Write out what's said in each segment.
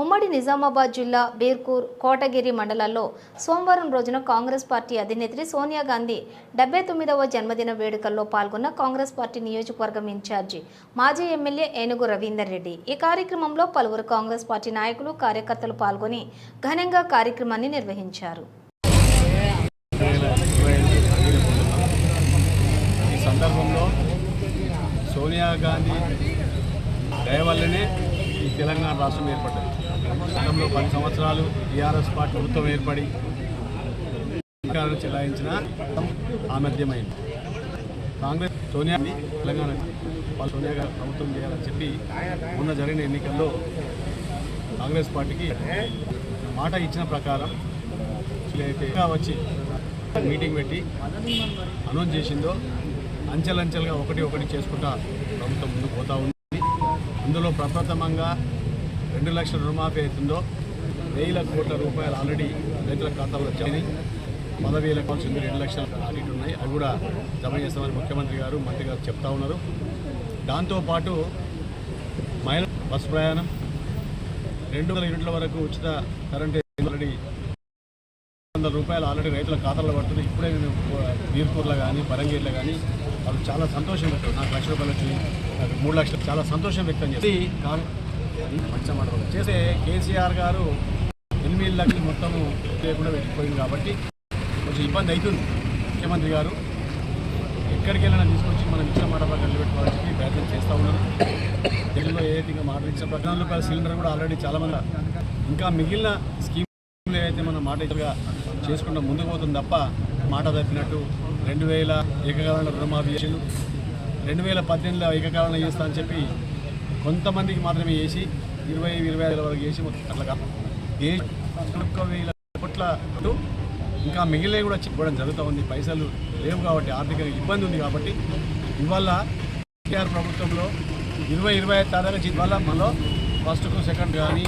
ఉమ్మడి నిజామాబాద్ జిల్లా బీర్కూర్ కోటగిరి మండలాల్లో సోమవారం రోజున కాంగ్రెస్ పార్టీ అధినేత్రి సోనియా గాంధీ డెబ్బై తొమ్మిదవ జన్మదిన వేడుకల్లో పాల్గొన్న కాంగ్రెస్ పార్టీ నియోజకవర్గం ఇన్ఛార్జి మాజీ ఎమ్మెల్యే ఏనుగు రవీందర్ రెడ్డి. ఈ కార్యక్రమంలో పలువురు కాంగ్రెస్ పార్టీ నాయకులు కార్యకర్తలు పాల్గొని ఘనంగా కార్యక్రమాన్ని నిర్వహించారు. సందర్భంలో సోనియా గాంధీ దయవల్లనే ఈ తెలంగాణ రాష్ట్రం ఏర్పడ్డది. గతంలో పది సంవత్సరాలు టీఆర్ఎస్ పార్టీ ప్రభుత్వం ఏర్పడి అధికారులు చెలాయించిన ఆమధ్యమైంది కాంగ్రెస్ సోనియా తెలంగాణ సోనియా గారు ప్రభుత్వం చేయాలని చెప్పి మొన్న జరిగిన ఎన్నికల్లో కాంగ్రెస్ పార్టీకి మాట ఇచ్చిన ప్రకారం వచ్చి మీటింగ్ పెట్టి అనౌన్స్ చేసిందో అంచెలంచెలుగా ఒకటి ఒకటి చేసుకుంటా ప్రభుత్వం ముందుకు పోతా ఉంది. అందులో ప్రప్రథమంగా రెండు లక్షల రుణమాఫీ అవుతుందో వేల కోట్ల రూపాయలు ఆల్రెడీ రైతుల ఖాతాలో వచ్చాయి పదవేల కావాల్సింది రెండు లక్షల ఆడిట్ ఉన్నాయి. అవి కూడా జమ చేస్తామని ముఖ్యమంత్రి గారు మంత్రి గారు చెప్తా ఉన్నారు. దాంతోపాటు మహిళ బస్సు ప్రయాణం రెండు వందల యూనిట్ల వరకు ఉచిత కరెంట్ ఆల్రెడీ వందల రూపాయలు ఆల్రెడీ రైతుల ఖాతాలో పడుతుంది. ఇప్పుడే నేను నీర్పూర్లో కానీ పరంగీర్లో కానీ వాళ్ళు చాలా సంతోషం పెట్టారు. నాకు లక్ష రూపాయలు వచ్చి నాకు మూడు లక్షలు. చాలా సంతోషం వ్యక్తం చేసి మంచి మాట చేస్తే కేసీఆర్ గారు ఎనిమిది లక్షలు మొత్తము లేకుండా వెళ్ళిపోయింది కాబట్టి కొంచెం ఇబ్బంది అవుతుంది. ముఖ్యమంత్రి గారు ఎక్కడికి వెళ్ళినా తీసుకొచ్చి మనం ఇచ్చిన మాట ప్రకారం నిలబెట్టుకోవాలని చెప్పి ప్రయత్నం చేస్తూ ఉన్నారు. తెలుగులో ఏదైతే ఇంకా మాట ఇచ్చిన పద్నాలుగు రూపాయల సిలిండర్ కూడా ఆల్రెడీ చాలామంది ఇంకా మిగిలిన స్కీమ్ ఏదైతే మనం మాట ఇతరుగా చేసుకుంటూ ముందుకు పోతుంది తప్ప మాట తప్పినట్టు రెండు వేల ఏకకాలంలో రుణమాఫీ చేసిండు. రెండు వేల పద్దెనిమిదిలో ఏకకాలంలో చేస్తా అని చెప్పి కొంతమందికి మాత్రమే వేసి ఇరవై ఇరవై ఐదు వరకు వేసి అట్లా కాదు దేశ వేల కోట్ల ఇంకా మిగిలినవి కూడా చెప్పుకోవడం జరుగుతూ ఉంది. పైసలు లేవు కాబట్టి ఆర్థిక ఇబ్బంది ఉంది కాబట్టి ఇవాళ కేఆర్ ప్రభుత్వంలో ఇరవై ఇరవై ఐదు తారీఖు జీతం వల్ల మనలో ఫస్ట్ సెకండ్ కానీ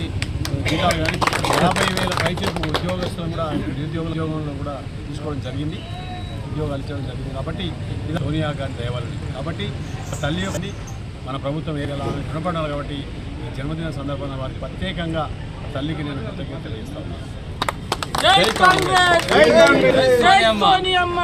జీతాలు కానీ యాభై వేల పైచలకు ఉద్యోగస్తులను కూడా నిరుద్యోగ ఉద్యోగంలో కూడా తీసుకోవడం జరిగింది. ఉద్యోగాలు ఇచ్చడం జరిగింది. కాబట్టి ఇది సోనియా గాంధీ దయవల్లి కాబట్టి తల్లి మన ప్రభుత్వం ఏదైనా రుణపడాలి కాబట్టి ఈ జన్మదిన సందర్భంగా వారికి ప్రత్యేకంగా తల్లికి నేను కృతజ్ఞత తెలియజేస్తాను. జై కాంగ్రెస్! జై సోనియమ్మ!